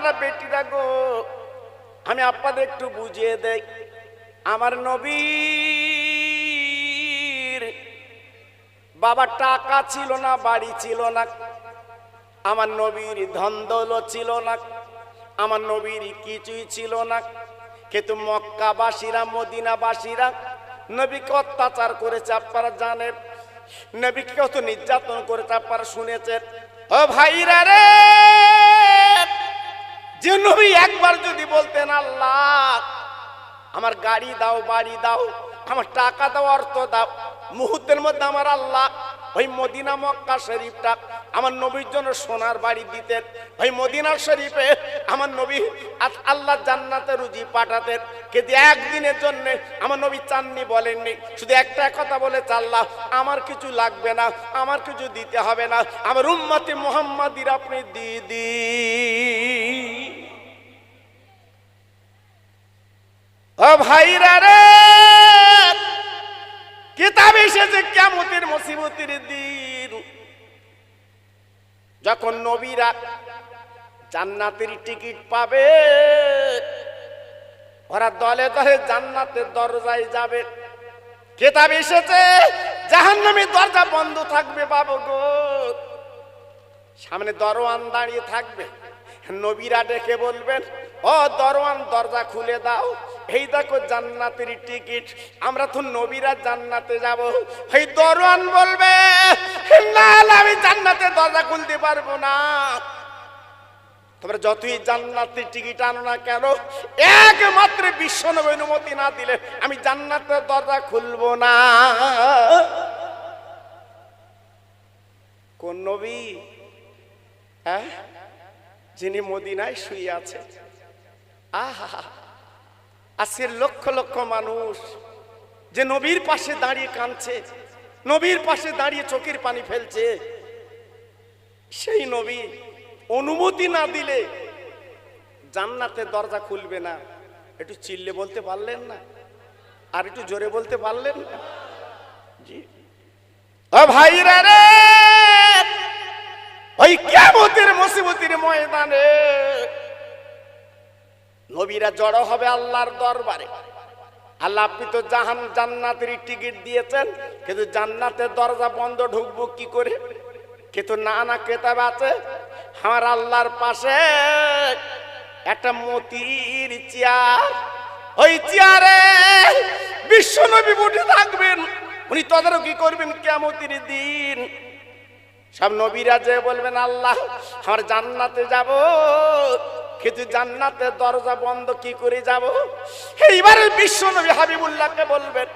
বোনেরা বেটিরা গো, আমি আপনাদের একটু বুঝিয়ে দেই। আমার নবীর বাবা টাকা ছিল না, বাড়ি ছিল না। আমার নবীর ধন দৌলত ছিল না। আমার নবীর কিছুই ছিল না। কিন্তু মক্কাবাসীরা, মদিনাবাসীরা নবীকে অত্যাচার করেছে, আপনারা জানেন। নবীকে কত নির্যাতন করেছে, আপনারা শুনেছেন। ও ভাইরা রে! যে নবী একবার যদি বলতেন, আল্লাহ, আমার গাড়ি দাও, বাড়ি দাও, আমার টাকা দাও, অর্থ দাও, মুহূর্তের মধ্যে আমার আল্লাহ ওই মদিনা, মক্কা শরীফটা আমার নবীর জন্য সোনার বাড়ি দিতেন। ওই মদিনা শরীফে আমার নবী আজ আল্লাহ জান্নাতে রুজি পাঠাতেন। কিন্তু একদিনের জন্য আমার নবী চাননি, বলেননি। শুধু একটা কথা বলে আল্লাহ, আমার কিছু লাগবে না, আমার কিছু দিতে হবে না। আমার উম্মতি মোহাম্মদির আপনি দিদি ও ভাইরা রে, কিতাব এসেছে কেমতের মুসিবতের দিন। যখন নবীরা জান্নাতের টিকিট পাবে, ওরা দলে দলে জান্নাতের দরজায় যাবে। কেতাব এসেছে, জাহান্নামের দরজা বন্ধ থাকবে, বাবু গো। সামনে দরওয়ান দাঁড়িয়ে থাকবে। নবীরা ডেকে বলবেন, ও দরওয়ান, দরজা খুলে দাও। এই দেখো জান্নাতের টিকিট। আমরা তো নবীরা জান্নাতে যাব। এই দরওয়ান বলবে না আমি জান্নাতে দরজা খুলতে পারব না। তোমরা যতই জান্নাতের টিকিট আনো না কেন, একমাত্র বিশ্ব নবী অনুমতি না দিলে আমি জান্নাতের দরজা খুলবো না। কোন নবী? হ্যাঁ? যিনি মদিনায় শুয়ে আছে। আহা, আজকের লক্ষ লক্ষ মানুষ যে নবীর পাশে দাঁড়িয়ে কাঁদছে, নবীর পাশে দাঁড়িয়ে চোখের পানি ফেলছে। সেই নবী অনুমতি না দিলে জান্নাতের দরজা খুলবে না। একটু চিল্লে বলতে পারলেন না? আর একটু জোরে বলতে পারলেন না? জি। ভাইরা রে! ওই কেমতের মুসিবতের ময়দানে নবীরা জড়ো হবে আল্লাহর দরবারে। আল্লাহ আপনি তো জাহান জান্নাতের টিকিট দিয়েছেন, কিন্তু জান্নাতের দরজা বন্ধ ঢুকবো কি করে? কিন্তু না না, কেতাব আছে, আমার আল্লাহর পাশে একটা মতির চেয়ার। ওই চেয়ারে বিশ্ব নবী বসে থাকবেন, উনি তদারকি করবেন কেমতির দিন। সব নবীরা যে বলবেন, আল্লাহ, আমার জান্নাতে যাব। কিন্তু জান্নাতের দরজা বন্ধ কি করে যাব? এইবারে বিশ্ব নবী হাবিবুল্লাহকে বলবেন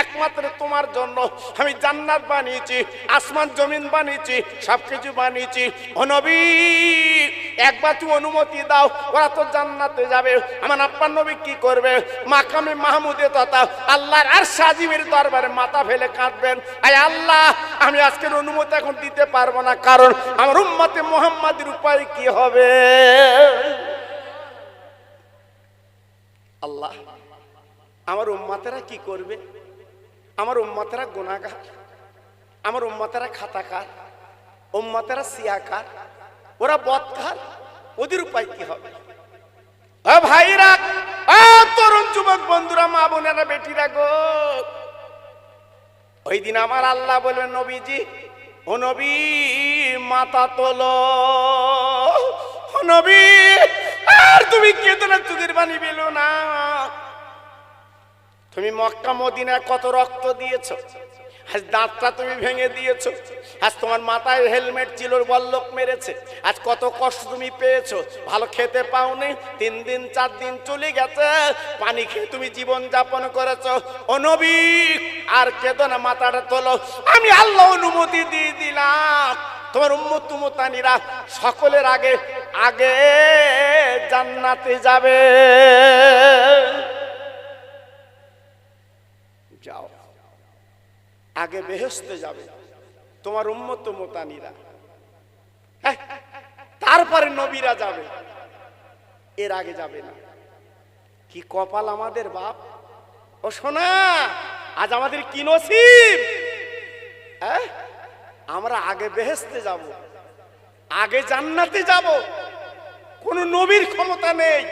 একমাত্র তোমার জন্য আমি জান্নাত বানিয়েছি, আসমান জমিন বানিয়েছি, সবকিছু বানিয়েছি। ও নবী, একবার তুমি অনুমতি দাও, ওরা তো জান্নাতে যাবে। আমার আপ্পার নবী কি করবে? মাকামে মাহমুদে তথা আল্লাহর আর সাজিমের দরবারে মাথা ফেলে কাঁদবেন। আয় আল্লাহ, আমি আজকের অনুমতি এখন দিতে পারব না, কারণ আমার উম্মতে মোহাম্মদের উপায় কি হবে? আল্লাহ। আমার উম্মাতেরা কি করবে? আমার উম্মাতেরা গুণাগার আমার উম্মাতেরা খাতাকার, উম্মাতেরা সিয়াকার, ওরা বদকার, ওদের উপায় কি হবে? ভাইরা তরুণ যুবক বন্ধুরা, মা বোনেরা, বেটিরা গো। ওই দিন আমার আল্লাহ বলবেন, নবীজি, ও নবী মাতা তোলো। নবী, আর তুমি কেঁদো না চুদির বাণী বেলো না। তুমি মক্কা, মদিনায় কত রক্ত দিয়েছ? আজ দাঁতটা তুমি ভেঙে দিয়েছ। আজ তোমার মাথায় হেলমেট ছিল, বল্লক মেরেছে। আজ কত কষ্ট তুমি পেয়েছ। ভালো খেতে পাওনি, তিন দিন, চার দিন চলে গেছে। পানি খেয়ে তুমি জীবন যাপন করেছ। ও নবী, আর কেদো না মাথাটা তোলো। আমি আল্লাহ অনুমতি দিয়ে দিলাম। তোমার উম্মত তুমতানিরা সকলের আগে আগে জান্নাতে যাবে। যাও। আগে বেহেস্তে যাবে। তোমার উম্মত মোতানিরা। হ্যাঁ, তারপরে নবীরা যাবে। এর আগে যাবে না। কি কপাল আমাদের বাপ? ও শোনা আজ আমাদের কি নসিব? হ্যাঁ আমরা আগে বেহেস্তে যাব। আগে জান্নাতে যাব। কোনো নবীর ক্ষমতা নেই।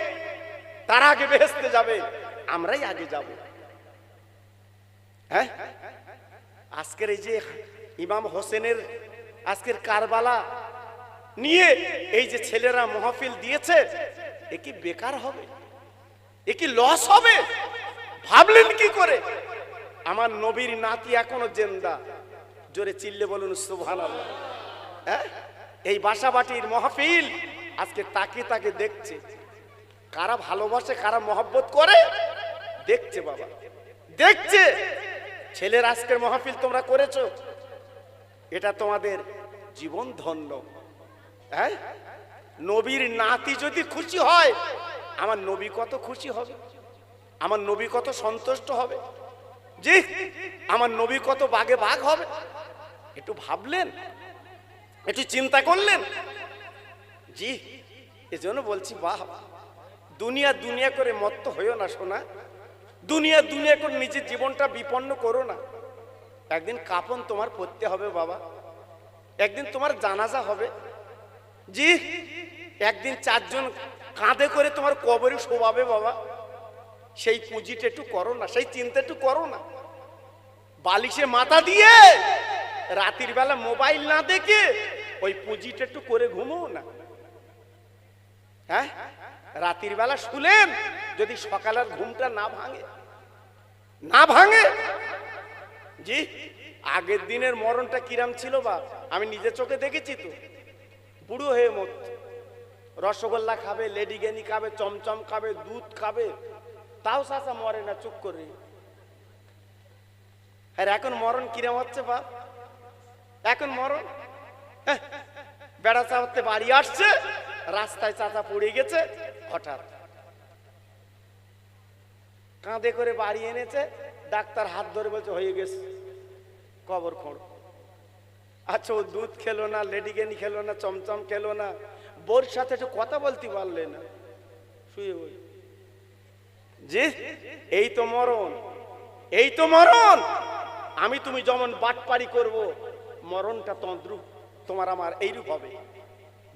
তার আগে বেহেস্তে যাবে। আমরাই আগে যাব। হ্যাঁ? আজকের এই যে ইমাম হোসেনের আজকের কারবালা নিয়ে এই যে ছেলেরা মহফিল দিয়েছে, এ কি বেকার হবে? এ কি লস হবে? ভাবলেন কি করে? আমার নবীর নাতি এখনও জেন্দা। জোরে চিল্লে বলুন সুবহান হ্যাঁ? এই বাসাবাটির মহফিল আজকে তাকে তাকে দেখছে। কারা ভালোবাসে, কারা মহব্বত করে, দেখছে বাবা। দেখছে। ছেলের আজকের মহফিল তোমরা করেছ? এটা তোমাদের জীবন ধন্য। হ্যাঁ? নবীর নাতি যদি খুশি হয়, আমার নবী কত খুশি হবে? আমার নবী কত সন্তুষ্ট হবে? জি, আমার নবী কত বাগে বাঘ হবে? একটু ভাবলেন? একটু চিন্তা করলেন? জি, এজন্য বলছি, বাহ, দুনিয়া দুনিয়া করে মত্ত হইও না শোনা দুনিয়া দুনিয়া করে নিজের জীবনটা বিপন্ন করো না। একদিন কাপন তোমার পড়তে হবে বাবা। একদিন তোমার জানাজা হবে। জি, একদিন চারজন কাঁধে করে তোমার কবরে শোভাবে বাবা। সেই পুঁজিটা একটু করো না, সেই চিন্তা একটু করো না। বালিশে মাথা দিয়ে রাতের বেলা মোবাইল না দেখে ওই পুঁজিটা একটু করে ঘুমো না। হ্যাঁ? রাতের বেলা শুলেন যদি সকালের ঘুমটা না ভাঙে। না ভাঙে? জি আগের দিনের মরণটা কিরাম ছিল বাপ আমি নিজের চোখে দেখেছি তো। বুড়ো হয়ে মত। রসগোল্লা খাবে লেডিগেনি খাবে চমচম খাবে দুধ খাবে। তাও চাচা মরে না চুপ করে। আর এখন মরণ কিরাম হচ্ছে বাপ এখন মরণ? হ্যাঁ, বেড়া চাওয়াতে বাড়ি আসছে রাস্তায় চাচা পড়ে গেছে। হঠাৎ। কাঁধে করে বাড়ি এনেছে, ডাক্তার হাত ধরে বলছে, হয়ে গেছে। কবর খোঁড়। আচ্ছা ও দুধ খেলো না লেডিগেনি খেলো না, চমচম খেলো না, বোর সাথে একটু কথা বলতে পারলে না। শুয়ে বই। জি এই তো মরণ, এই তো মরণ, আমি তুমি যেমন বাটপারি করব, মরণটা তন্দ্রুপ তোমার আমার এইরূপ হবে।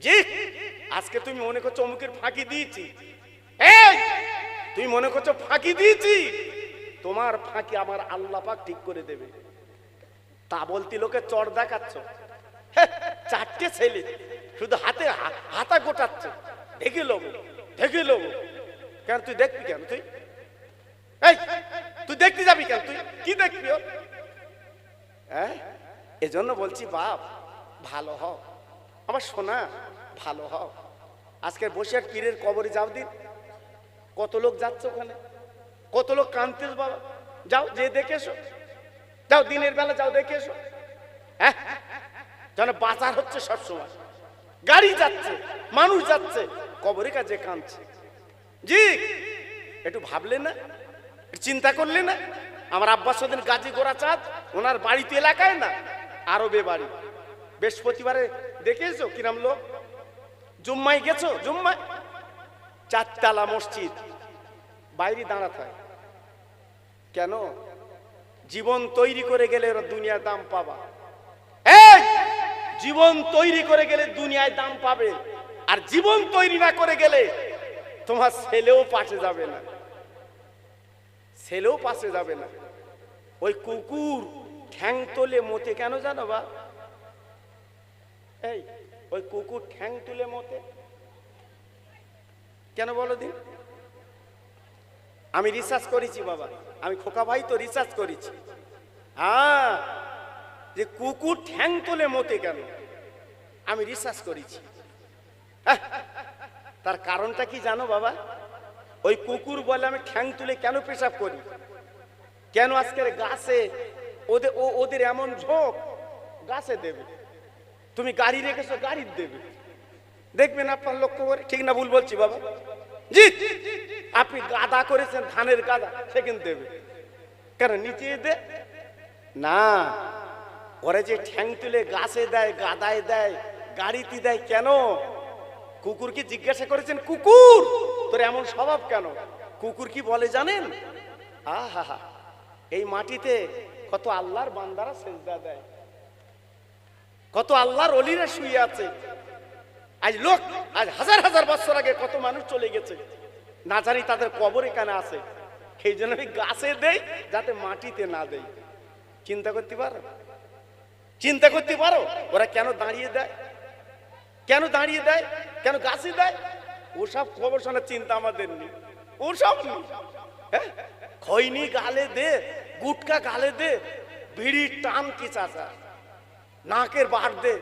জি আজকে তুমি মনে করছ অমুকের ফাঁকি দিয়েছি। এই! তুমি মনে করছ ফাঁকি দিয়েছি? তোমার ফাঁকি আমার আল্লাহ পাক ঠিক করে দেবে। তা বলতি লোকে চড় দেখাচ্ছ। চারটে ছেলে শুধু হাতে হাতা গোটাচ্ছে। দেখে লোব দেখে লোব। কেন তুই দেখবি কেন তুই? এই তুই দেখতে যাবি কেন তুই? কি দেখবি? হ্যাঁ এজন্য বলছি বাপ ভালো হও। আমার সোনা, ভালো হও। আজকে বসিয়ার পীরের কবরে যাও দিন। কত লোক যাচ্ছে ওখানে? কত লোক কানতেস বাবা? যাও, যে দেখে এসো। যাও, দিনের বেলা যাও, দেখে এসো। হ্যাঁ? যেন বাজার হচ্ছে সবসময়। গাড়ি যাচ্ছে, মানুষ যাচ্ছে কবরে কাজে কাঁদছে। জি, একটু ভাবলে না? চিন্তা করলে না? আমার আব্বাস গাজী গোড়া চাঁদ, ওনার বাড়িতে এলাকায় না? আরবে বাড়ি। বৃহস্পতিবারে দেখেছ কিরাম লোক? জুম্মাই গেছো? জুম্মাই চারতলা মসজিদ। বাইরে দাঁড়া থাকে কেন? জীবন তৈরি করে গেলে দুনিয়ার দাম পাবা। এই! জীবন তৈরি করে গেলে দুনিয়ায় দাম পাবে। আর জীবন তৈরি না করে গেলে তোমার ছেলেও পাশে যাবে না। ছেলেও পাশে যাবে না। ওই কুকুর ঠ্যাং তোলে মতে কেন জানো বা? এই, ওই কুকুর ঠ্যাং তুলে মতে কেন বলো দিন? আমি রিসার্চ করেছি বাবা। আমি খোকা ভাই তো রিসার্চ করেছি। হ্যাঁ যে কুকুর ঠ্যাং তুলে মতে কেন? আমি রিসার্চ করেছি। তার কারণটা কি জানো বাবা? ওই কুকুর বলে আমি ঠ্যাং তুলে কেন পেশাব করি? কেন আজকের গাছে ওদের ওদের এমন ঝোঁক গাছে দেবে? তুমি গাড়ি রেখেছো গাড়ির দেবে। দেখবেন আপনার লক্ষ্য করে, ঠিক না ভুল বলছি বাবা? জি, আপনি গাদা করেছেন, ধানের গাদা সেখানে দেবে। কেন, নিচে দে। না, ওরা যে ঠ্যাং তুলে গাছে দেয়, গাদায় দেয়, গাড়িতে দেয়, কেন? কুকুর কি জিজ্ঞাসা করেছেন, কুকুর, তোর এমন স্বভাব কেন? কুকুর কি বলে জানেন? আহা এই মাটিতে কত আল্লাহর বান্দারা সেজদা দেয়। কত আল্লাহর অলিরা শুয়ে আছে। আজ লোক, আজ হাজার হাজার বছর আগে কত মানুষ চলে গেছে। না জানি তাদের কবর এখানে আছে। সেই জন্য আমি গাছে দেই, যাতে মাটিতে না দেই। চিন্তা করতে পারো? চিন্তা করতে পারো? ওরা কেন দাঁড়িয়ে দেয়? কেন দাঁড়িয়ে দেয়? কেন গাছে দেয়? ওসব শোনার চিন্তা আমাদের নেই। ওসব হ্যাঁ? খৈনি গালে দে, গুটকা গালে দে, বিড়ির টান কি চাচা? নাকের বার দে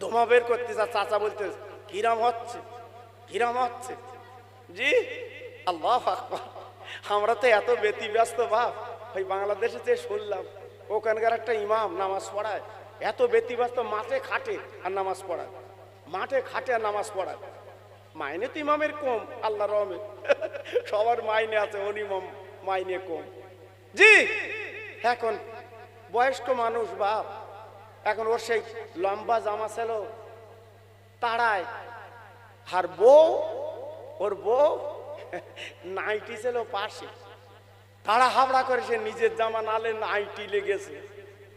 দমা বের করতে চাচা বলতে, কিরাম হচ্ছে? কিরাম হচ্ছে? জি, আল্লাহ। আমরা তো এত ব্যতিব্যস্ত বাপ। ওই বাংলাদেশে যে শুনলাম, ওখানকার একটা ইমাম নামাজ পড়ায়। এত ব্যতিব্যস্ত, মাঠে খাটে আর নামাজ পড়ায়। মাঠে খাটে আর নামাজ পড়ায়। মাইনে তো ইমামের কম আল্লাহ রহমে সবার মাইনে আছে ইমাম মাইনে কম। জি, এখন বয়স্ক মানুষ বাপ এখন ওর সেই লম্বা জামা ছিল, তাড়ায়। আর বউ, ওর বউ নাইটি ছিল পাশে। তাড়া হাবড়া করে সে নিজের জামা নালে নাইটি লেগেছে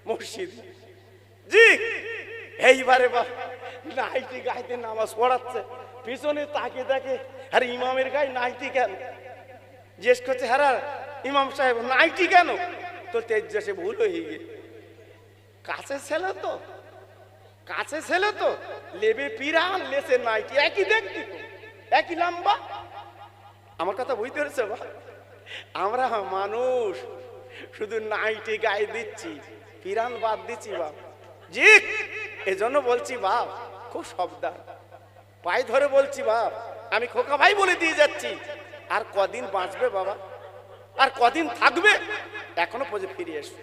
মসজিদ। জি, এইবারে বা নাইটি গাইতে নামাজ পড়াচ্ছে। পিছনে তাকে দেখে, আর ইমামের গায়ে নাইটি কেন? জিজ্ঞেস করছে হ্যাঁ ইমাম সাহেব, নাইটি কেন? তো তেজ সে ভুল হয়ে গিয়ে কাছে ছেলে তো, কাছে ছেলে তো, লেবে পিরান লেসে নাইটি, একই দেখতি তো, একই লম্বা। আমার কথা বুঝতে পেরেছে বা আমরা মানুষ, শুধু নাইটি গায়ে দিচ্ছি, পিরান বাদ দিচ্ছি বাপ। জি, এজন্য বলছি বাপ, খুব সাবধান। পায়ে ধরে বলছি বাপ, আমি খোকা ভাই বলে দিয়ে যাচ্ছি। আর কদিন বাঁচবে বাবা? আর কদিন থাকবে? এখনও পর্যন্ত ফিরে আসবে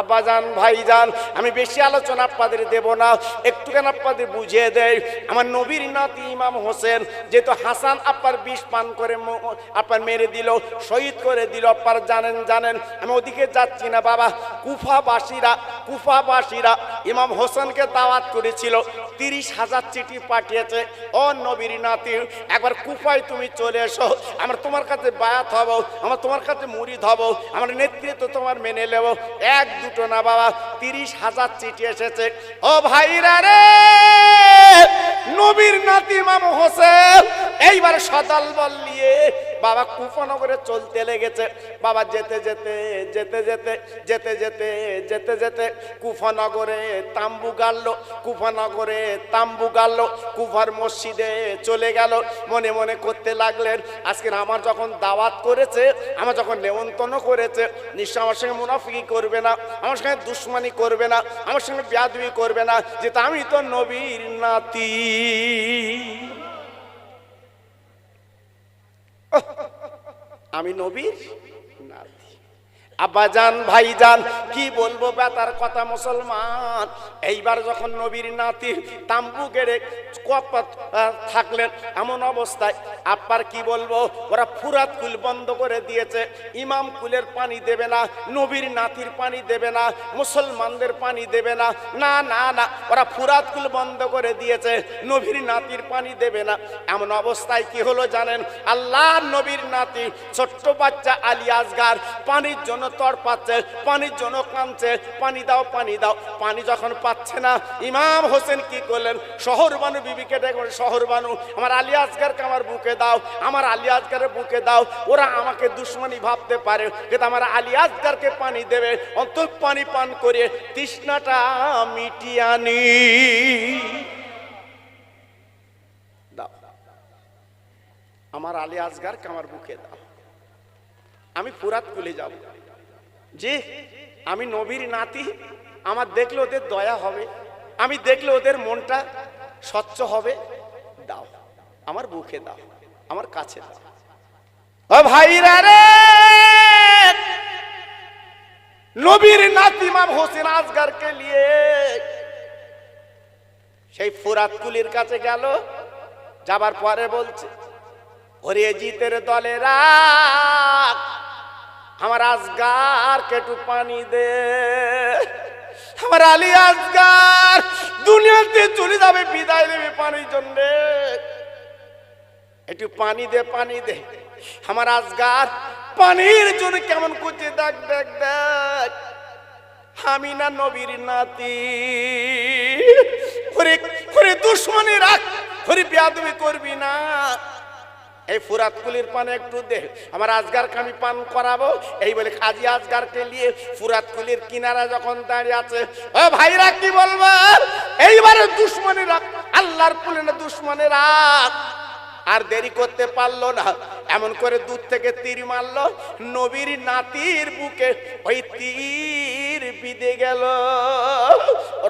আব্বাজান, ভাইজান, আমি বেশি আলোচনা আপনাদের দেব না। একটুখানি আপনাদের বুঝিয়ে দেয় আমার নবীর নাতি ইমাম হোসেন, যেহেতু হাসান আপার বিষ পান করে আপনার মেরে দিল, শহীদ করে দিল, আপনার জানেন জানেন, আমি ওদিকে যাচ্ছি না, বাবা। কুফাবাসীরা কুফাবাসীরা ইমাম হোসেনকে দাওয়াত করেছিল। তিরিশ হাজার চিঠি পাঠিয়েছে। ও নবীর নাতি, একবার কুফায় তুমি চলে এসো। আমরা তোমার কাছে বায়াত হব, আমরা তোমার কাছে মুরিদ হব, আমার নেতৃত্ব তোমার মেনে নেব। এক, দুটো না বাবা, তিরিশ হাজার চিঠি এসেছে। ও ভাইরা রে, নবীর নাতি ইমাম হোসেন, এইবার সদাল বল নিয়ে বাবা কুফনগরে চলতে লেগেছে। বাবা যেতে যেতে যেতে যেতে যেতে যেতে যেতে যেতে কুফনগরে তাম্বু গাড়লো, কুফনগরে তাম্বু গাড়লো, কুফার মসজিদে চলে গেল। মনে মনে করতে লাগলেন, আজকে আমার যখন দাওয়াত করেছে, আমার যখন নেমন্তন্ন করেছে, নিশ্চয় আমার সঙ্গে মুনাফিকি করবে না, আমার সঙ্গে দুশ্মনী করবে না, আমার সঙ্গে ব্যাদবি করবে না যেটা আমি তো নবীর নাতি। আমি নবীর? আব্বাজান, ভাইজান, কি বলব বেতার কথা মুসলমান? এইবার যখন নবীর নাতি তাম্বু গেড়ে থাকলেন, এমন অবস্থায় আব্বার কি বলব? ওরা ফুরাত কুল বন্ধ করে দিয়েছে। ইমাম কুলের পানি দেবে না, নবীর নাতির পানি দেবে না, মুসলমানদের পানি দেবে না। না না না, ওরা ফুরাত কুল বন্ধ করে দিয়েছে, নবীর নাতির পানি দেবে না। এমন অবস্থায় কি হলো জানেন? আল্লাহ নবীর নাতি, ছোট্ট বাচ্চা আলী পানির জন্য তর পাচ্ছে পানির জন্য কাঁদছে পানি দাও পানি দাও, পানি যখন পাচ্ছে না, ইমাম হোসেন কি করলেন? শহর বানু বিবিকে দেখবেন শহর বানু, আমার আলী আসগারকে আমার বুকে দাও, আমার আলী আসগারের বুকে দাও, ওরা আমাকে দুশ্মনী ভাবতে পারে, কিন্তু আমার আলী আসগারকে পানি দেবে অন্তর পানি পান করে তৃষ্ণাটা মিটিয়ানি আমার আলী আসগারকে আমার বুকে দাও। আমি ফুরাত কুলে যাব। জি আমি নবীর নাতি, আমার দেখলে ওদের দয়া হবে, আমি দেখলে ওদের মনটা স্বচ্ছ হবে। দাও, আমার বুকে দাও, আমার কাছে দাও। ও ভাইরা রে! নবীর নাতি ইমাম হোসেন আজগারকে নিয়ে সেই ফুরাত কুলির কাছে গেল, যাবার পরে বলছে, ওরে জিতের দলেরা আমার আজগার, কেটু পানি দে। আমার আলী আজগার, দুনিয়াতে চলে যাবে, বিদায় দেবে পানির জন্য। একটু পানি দে পানি দে। আমার আজগার, পানির জন্য কেমন করছে, দেখ দেখ দেখ। আমি না নবীর নাতি। ওরে ওরে দুশ্মনী রাখ ধরি বেয়াদবি করবি না। এই ফুরাত কুলির পান একটু দে। আমার আজগারকে আমি পান করাবো। এই বলে কাজী আজগারকে নিয়ে ফুরাত কুলির কিনারা যখন দাঁড়িয়ে আছে ও ভাইরা, কি বলব? এইবারে দুশ্মনেরা আল্লাহর কুলিনে দুশ্মনেরা আর দেরি করতে পারল না। এমন করে দূর থেকে তীর মারলো, নবীর নাতির বুকে ওই তীর বিদে গেল।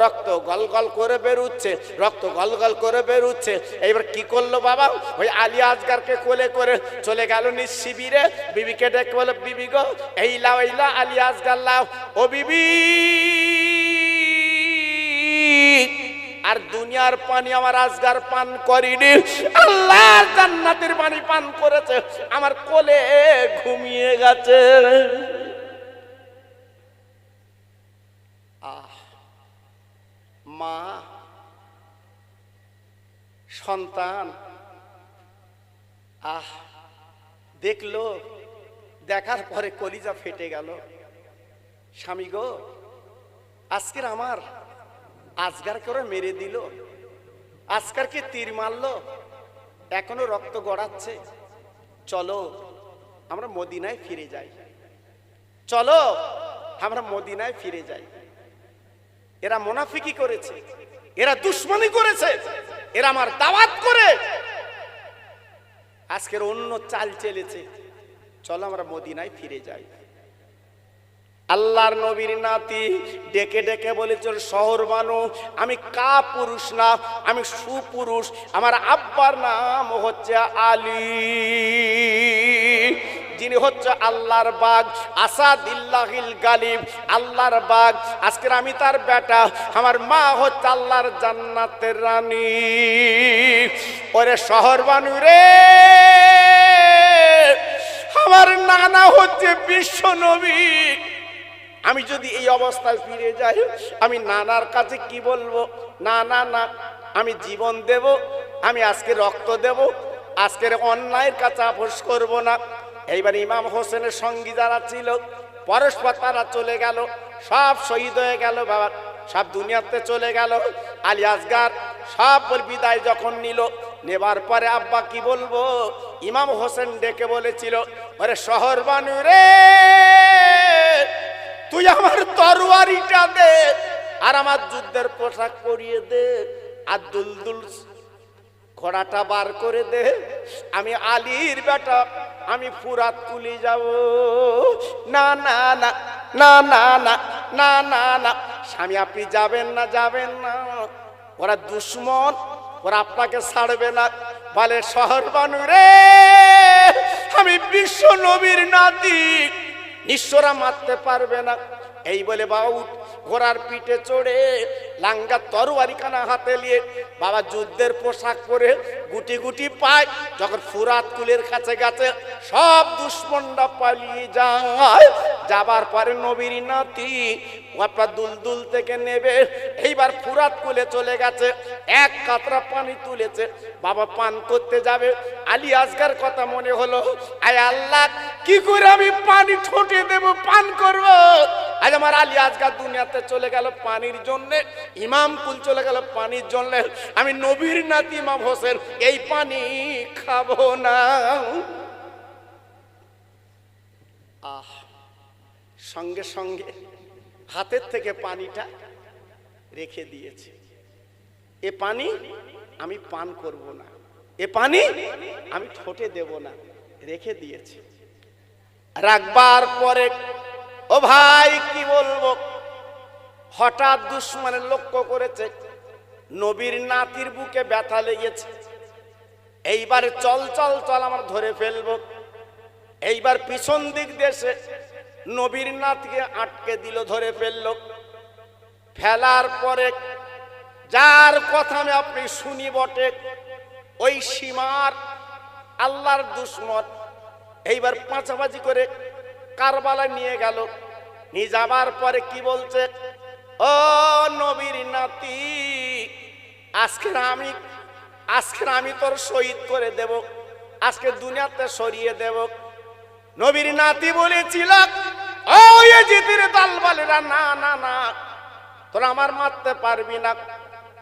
রক্ত গল গল করে বেরুচ্ছে, রক্ত গল গল করে বেরুচ্ছে। এইবার কি করল বাবা? ওই আলী আজগারকে কোলে করে চলে গেল নিজ শিবিরে। বিবিকে ডেকে বলে বিবি গো, এই লাও এই লাও, আলী আজগার লাও। ও বিবি আর দুনিয়ার পানি আমার আজগার পান করিনি। আল্লাহ জান্নাতের পানি পান করেছে। আমার কোলে ঘুমিয়ে গেছে। মা, সন্তান, আহ, দেখল, দেখার পরে কলিজা ফেটে গেল। স্বামী গো, আজকের আমার আজগার করে মেরে দিল। আজকারকে তীর মারলো? এখনও রক্ত গড়াচ্ছে। চলো, আমরা মদিনায় ফিরে যাই। চলো, আমরা মদিনায় ফিরে যাই। এরা মোনাফিকি করেছে, এরা দুশ্মনী করেছে, এরা আমার দাওয়াত করে। আজকের অন্য চাল চেলেছে। চলো, আমরা মদিনায় ফিরে যাই। আল্লাহর নবীর নাতি ডেকে ডেকে বলেছিল শহর বানো, আমি কা পুরুষ না, আমি সুপুরুষ, আমার আব্বার নাম হচ্ছে আলী। যিনি হচ্ছে আল্লাহর বাগ, আসাদিল্লাহিল গালিব, আল্লাহর বাগ। আজকের আমি তার বেটা, আমার মা হচ্ছে আল্লাহর জান্নাতের রানী। ওরে শহর বানু রে, আমার নানা হচ্ছে বিশ্ব নবী। আমি যদি এই অবস্থায় ফিরে যাই, আমি নানার কাছে কি বলব? না না না, আমি জীবন দেব, আমি আজকে রক্ত দেব, আজকের অন্যায়ের কাছে আপোষ করব না। এইবার ইমাম হোসেনের সঙ্গী যারা ছিল, পরস্পর তারা চলে গেল, সব শহীদ হয়ে গেল, বাবা, সব দুনিয়াতে চলে গেল। আলী আসগার সব বিদায় যখন নিল, নেবার পরে আব্বা কি বলব? ইমাম হোসেন ডেকে বলেছিল, ওরে শহর বানু রে তুই আমার তরোয়ারিটা দে আর আমার যুদ্ধের পোশাক পরিয়ে দে আর দুলদুল ঘোড়াটা বার করে দে। আমি আলীর বেটা, আমি ফুরাত কুলি যাব। না না না না না না না না না। স্বামী, আপনি যাবেন না যাবেন না। ওরা দুশ্মন, ওরা আপনাকে ছাড়বে না। বলে শহর বানু রে, আমি বিশ্ব নবীর নাতি। নিঃস্বরা মারতে পারবে না। এই বলে বাউট ঘোড়ার পিঠে চড়ে লাঙ্গা তরোয়ারি কানা হাতে নিয়ে বাবা যুদ্ধের পোশাক পরে গুটি গুটি পায়, যখন ফুরাত কুলের কাছে গেছে, সব দুশ্মনরা পালিয়ে যায়। যাবার পরে নবীর নাতি আপনার দুলদুল থেকে নেবে, এইবার ফুরাত কুলে চলে গেছে, এক কাতরা পানি তুলেছে, বাবা পান করতে যাবে। আলী আজগার কথা মনে হলো, আয় আল্লাহ, কি করে আমি পানি ঠোঁটে দেব, পান করব? আজ আমার আলী আজগার দুনিয়াতে চলে গেল পানির জন্যে ইমাম কুল চলে গেল পানির জন্য আমি নবীর নাতি ইমাম হোসেন, এই পানি খাব না। আহ, সঙ্গে সঙ্গে হাতের থেকে পানিটা রেখে দিয়েছে। এ পানি আমি পান করব না। এ পানি আমি ঠোঁটে দেব না। রেখে দিয়েছে। রাখবার পরে, ও ভাই, কি বলব? হঠাৎ দুশ্মনের লক্ষ্য করেছে। নবীর নাতির বুকে ব্যথা লেগেছে। এইবার চল চল চল আমার ধরে ফেলব। এইবার পিছন দিক দেশে নবীর নাথকে আটকে দিল, ধরে ফেলল। ফেলার পরে যার কথা আমি আপনি শুনি বটে, ওই সীমার আল্লাহর দুশ্মন এইবার পাঁচাপাচি করে কারবালায় নিয়ে গেল। নিয়ে যাবার পরে কি বলছে? ও নবীর নাতি আজকের আমি আজকের আমি তোর শহীদ করে দেব, আজকে দুনিয়াতে সরিয়ে দেব। নবীর নাতি বলেছিল না না না, তোরা আমার মারতে পারবি না,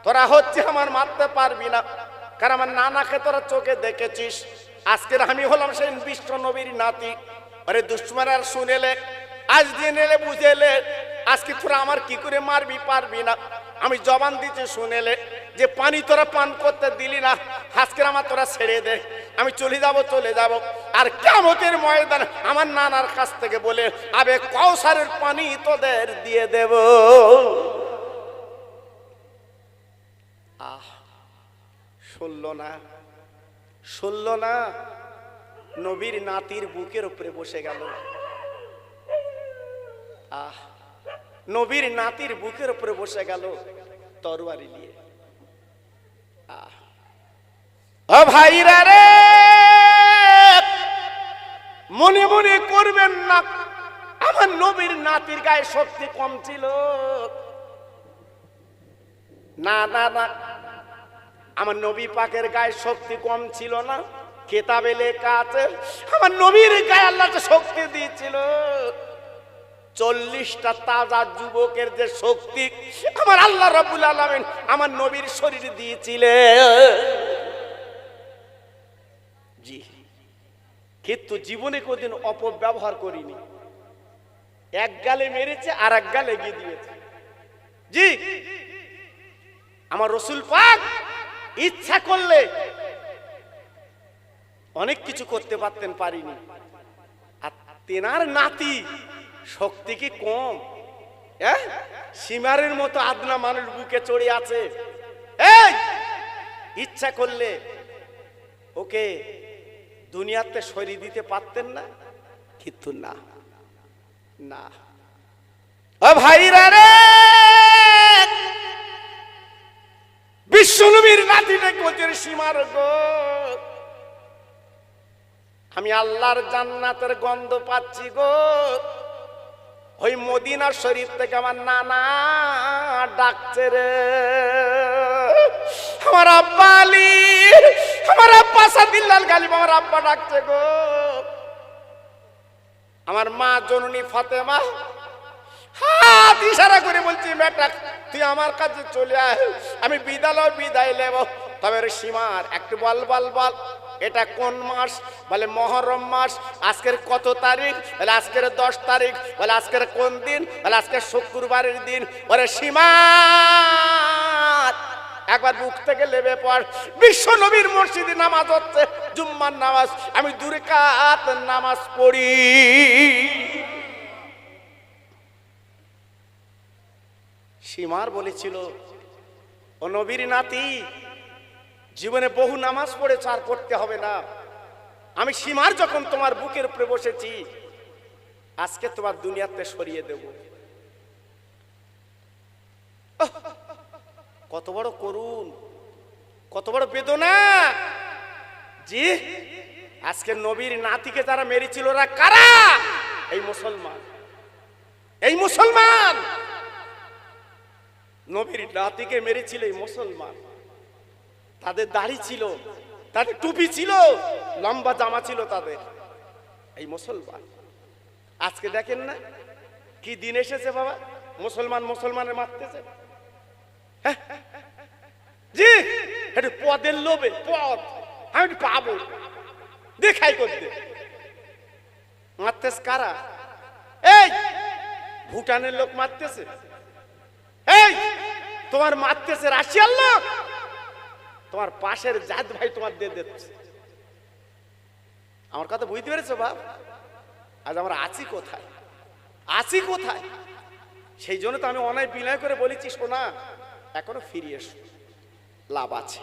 তোরা হচ্ছে আমার মারতে পারবি না, কারণ আমার তোরা চোখে দেখেছিস। আজকের আমি হলাম সেই বিশ্ব নবীর নাতি। আরে দুশ্মন আর শুনেলে আজ দিয়ে নেলে বুঝেলে, আজকে তোরা আমার কি করে মারবি পারবি না? আমি জবান দিতে শুনেলে যে পানি তোরা পান করতে দিলি না, আজকের আমার তোরা ছেড়ে দে। আমি চলে যাব চলে যাব। আর কেমতের ময়দান আমার নানার কাছ থেকে বলে, আবে কৌসারের পানি তোদের দিয়ে দেব। আহ, শুনল না শুনল না? নবীর নাতির বুকের উপরে বসে গেল। আহ, নবীর নাতির বুকের উপরে বসে গেল তরবারি নিয়ে। আহ, ও ভাইরা রে, মনে মনে করবেন না, আমার নবীর নাতির গায়ে শক্তি কম ছিল। না না না, আমার নবী পাকের গায়ে শক্তি কম ছিল না, কেতাবে লেখা আছে, আমার নবীর গায়ে আল্লাহ শক্তি দিয়েছিল। চল্লিশটা তাজা যুবকের যে শক্তি, আমার আল্লাহ রবুল আলমেন আমার নবীর শরীর দিয়েছিলেন। জি। কিন্তু জীবনে কোনদিন অপব্যবহার করিনি। এক গালে মেরেছে আর এক গালে গিয়ে দিয়েছে। জি। আমার রসুল পাক ইচ্ছা করলে অনেক কিছু করতে পারতেন পারিনি। আর তেনার নাতি শক্তি কি কম? হ্যাঁ সীমারের মতো আদনা মানুষ বুকে চড়ে আছে। এই! ইচ্ছা করলে ওকে দুনিয়াতে সরিয়ে দিতে পারতেন না? কিন্তু না। না। ও ভাইরা রে! বিশ্বনবীর নাতিটা কোচের সীমার গো। আমি আল্লাহর জান্নাতের গন্ধ পাচ্ছি গো। ওই মদিনা শরীফ থেকে আমার নানা ডাকছে রে। আমার আব্বা আলী, আমার আব্বা সাদিল্লাল গালিব, আমার আব্বা ডাকছে গো। আমার মা জননী ফাতেমা, হাত ইশারা করে বলছি বেটা তুই আমার কাছে চলে আয়, আমি বিদ্যালয় বিদায় নেব। তবে সীমার, একটু বল বল বল। এটা কোন মাস? বলে মহরম মাস। আজকের কত তারিখ? বলে আজকের দশ তারিখ। বলে আজকের কোন দিন? বলে আজকের শুক্রবারের দিন। ওরে সীমা! একবার বুক থেকে লেবে পড়। বিশ্ব নবীর মসজিদে নামাজ হচ্ছে, জুম্মার নামাজ। আমি দূরে কাত নামাজ পড়ি। সীমার বলেছিল, ও নবীর নাতি জীবনে বহু নামাজ পড়েছ, আর পড়তে হবে না। আমি সীমার যখন তোমার বুকের উপরে বসেছি, আজকে তোমার দুনিয়াতে সরিয়ে দেব। কত বড় করুন কত বড় বেদনা। জি, আজকে নবীর নাতিকে তারা মেরেছিল, ওরা কারা? এই মুসলমান এই মুসলমান। নবীর নাতিকে মেরেছিল এই মুসলমান। তাদের দাড়ি ছিল তাদের টুপি ছিল, লম্বা জামা ছিল তাদের। এই মুসলমান, আজকে দেখেন না কি দিন এসেছে বাবা? মুসলমান মুসলমানের মারতেছে। হ্যাঁ? জি, একটু পদের লোভে, পদ, আমি পাবো। দেখাই করতে। মারতেস কারা? এই, ভুটানের লোক মারতেছে। এই, তোমার মারতেছে রাশিয়ার লোক? তোমার পাশের জাত ভাই তোমার দিয়ে দিচ্ছে। আমার কথা বুঝতে পেরেছ, বাপ? আজ আমরা আছি কোথায়? আছি কোথায়? সেই জন্য তো আমি অনেক বিনয় করে বলেছি শোনা এখনও ফিরিয়ে এসো। লাভ আছে।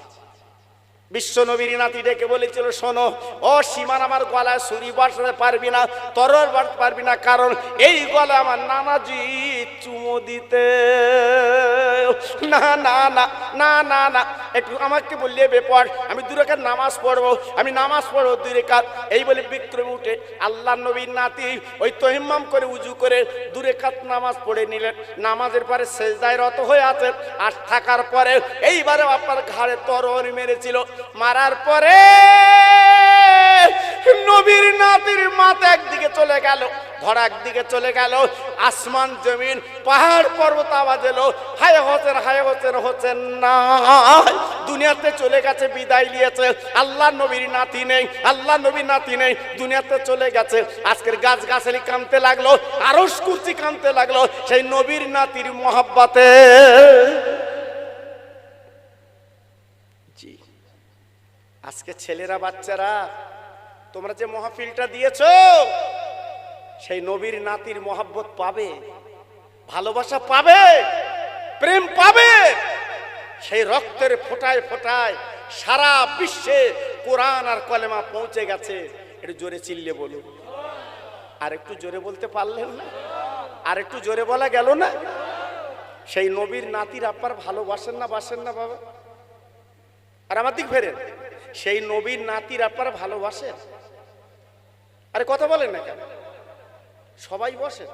বিশ্ব নবীর নাতি ডেকে বলেছিল, শোনো, ও সীমান আমার গলায় ছুরি বসাতে পারবি না তরর বাড়তে পারবি না, কারণ এই গলা আমার নানাজি চুমো দিতে। না না না না না না একটু আমাকে বললে বেপর, আমি দুরেকার নামাজ পড়ব, আমি নামাজ পড়ব দুরেকার এই বলে বিক্রমে উঠে আল্লাহ নবীর নাতি ওই তহিম্মাম করে উজু করে দুরেকাত নামাজ পড়ে নিলেন। নামাজের পরে সেজদায় রত হয়ে আছেন, আর থাকার পরে এইবারে আপনার ঘাড়ে তরহরি মেরেছিল। মারার পরে নবীর নাতির মাথা একদিকে চলে গেল, ঘোড়া একদিকে চলে গেল, আসমান, জমিন, পাহাড়, পর্বত আওয়াজ এলো, হায় হোসেন হায় হোসেন হোসেন না দুনিয়াতে চলে গেছে, বিদায় নিয়েছে। আল্লাহ নবীর নাতি নেই, আল্লাহ নবীর নাতি নেই, দুনিয়াতে চলে গেছে। আজকের গাছ গাছালি কামতে লাগল আরস কুর্চি কামতে লাগল, সেই নবীর নাতির মহাব্বাতে। আজকে ছেলেরা, বাচ্চারা তোমরা যে মহাফিলটা দিয়েছ, সেই নবীর নাতির মহাব্বত পাবে, ভালোবাসা পাবে, প্রেম পাবে, সেই রক্তের ফোটায় ফোটায় সারা বিশ্বে কোরআন আর কলেমা পৌঁছে গেছে। একটু জোরে চিল্লে বলুন। আর একটু জোরে বলতে পারলেন না? আর একটু জোরে বলা গেল না? সেই নবীর নাতির আব্বার ভালোবাসেন না, বাসেন না বাবা? আর আমার দিক ফেরেন। সেই নবীর নাতির আপনারা ভালোবাসেন? আরে কথা বলেন না কেন? সবাই বসে।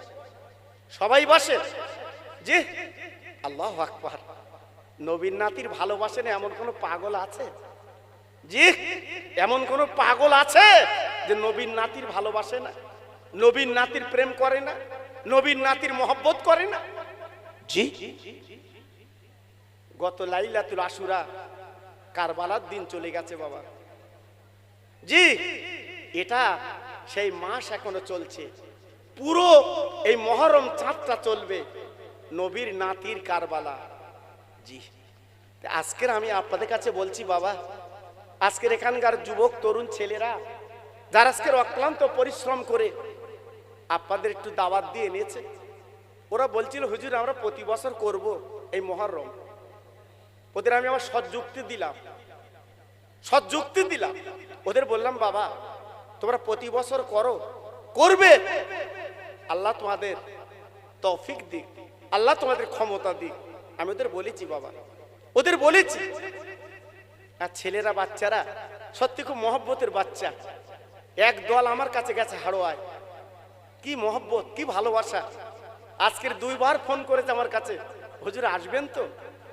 সবাই বসে। জি। আল্লাহ আকবার। নবীন নাতির ভালোবাসেন এমন কোন পাগল আছে? জি। এমন কোন পাগল আছে যে নবীন নাতির ভালোবাসে না? নবীন নাতির প্রেম করে না? নবীন নাতির মহব্বত করে না? জি। গত লাইলাতুল আশুরা কারবালার দিন চলে গেছে বাবা। জি। এটা সেই মাস এখনও চলছে। পুরো এই মহরম চাঁদটা চলবে নবীর নাতির কারবালা। জি। আজকের আমি আপনাদের কাছে বলছি, বাবা, আজকের এখানকার যুবক, তরুণ ছেলেরা, যারা আজকের অক্লান্ত পরিশ্রম করে আপনাদের একটু দাওয়াত দিয়ে এনেছে, ওরা বলছিল, হুজুর, আমরা প্রতি বছর করব এই মহরম। ওদের আমি আমার সৎ যুক্তি দিলাম। সৎ যুক্তি দিলাম। ওদের বললাম, বাবা তোমরা প্রতি বছর করো, করবে। আল্লাহ তোমাদের তৌফিক দিক, আল্লাহ তোমাদের ক্ষমতা দিক। আমি ওদের বলেছি, বাবা। ওদের বলেছি। আর ছেলেরা, বাচ্চারা, সত্যি খুব মহব্বতের বাচ্চা। এক দল আমার কাছে গেছে হাড়োয়ায়। কি মহব্বত, কি ভালোবাসা। আজকের দুইবার ফোন করেছে আমার কাছে। হুজুর, আসবেন তো?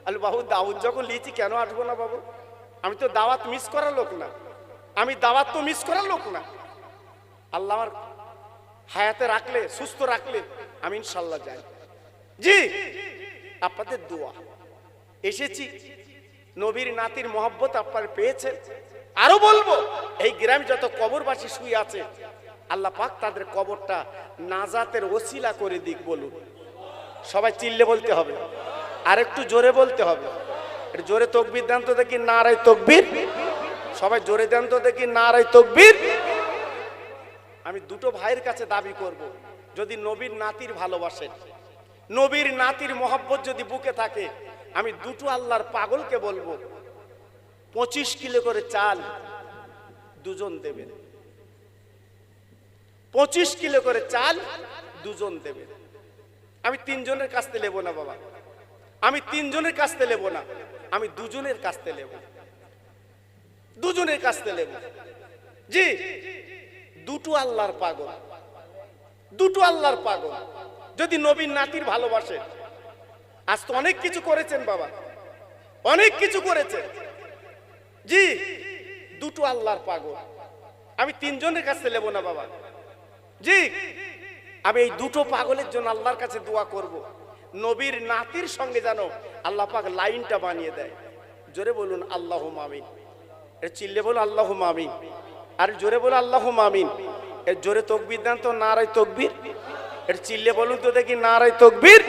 আলু বাবু দাউদ যখন লিয়েছি, কেন আসব না বাবু? আমি তো দাওয়াত মিস করার লোক না। আমি দাওয়াত তো মিস করার লোক না। আল্লাহ আমার হায়াতে রাখলে, সুস্থ রাখলে, আমি ইনশাল্লাহ যাই। জি, আপনাদের দোয়া। এসেছি, নবীর নাতির মহব্বত আপনার পেয়েছেন। আরও বলব, এই গ্রামে যত কবরবাসী শুয়ে আছে, আল্লাহ পাক তাদের কবরটা নাজাতের ওসিলা করে দিক বলুন। সবাই চিল্লে বলতে হবে। আর একটু জোরে বলতে হবে। জোরে তকবির দেন তো দেখি নারাই তকবির। সবাই জোরে দেন তো দেখি নারাই তকবির। আমি দুটো ভাইয়ের কাছে দাবি করব, যদি নবীর নাতির ভালোবাসেন নবীর নাতির মহব্বত যদি বুকে থাকে, আমি দুটো আল্লাহর পাগলকে বলব, পঁচিশ কিলো করে চাল দুজন দেবেন। পঁচিশ কিলো করে চাল দুজন দেবেন। আমি তিনজনের কাছ থেকে নেব না, বাবা। আমি তিনজনের কাছ থেকে নেব না, আমি দুজনের কাছ থেকে নেব। দুজনের কাছ থেকে নেব। জি। দুটো আল্লাহর পাগল। দুটো আল্লাহর পাগল। যদি নবীন নাতির ভালোবাসে। আজ তো অনেক কিছু করেছেন বাবা। অনেক কিছু করেছেন। জি, দুটো আল্লাহর পাগল। আমি তিনজনের কাছে নেব না বাবা। জি, আমি এই দুটো পাগলের জন্য আল্লাহর কাছে দোয়া করব। নবীর নাতির সঙ্গে যেন আল্লাহ পাক লাইনটা বানিয়ে দেয়। জোরে বলুন আল্লাহ মামিন এর চিল্লে বলুন আল্লাহ মামিন আর জোরে বলো আল্লাহ মামিন এর জোরে তকবির দেন তো, নারায় তকবির। এর চিল্লে বলুন তো দেখি, নারায় তকবির।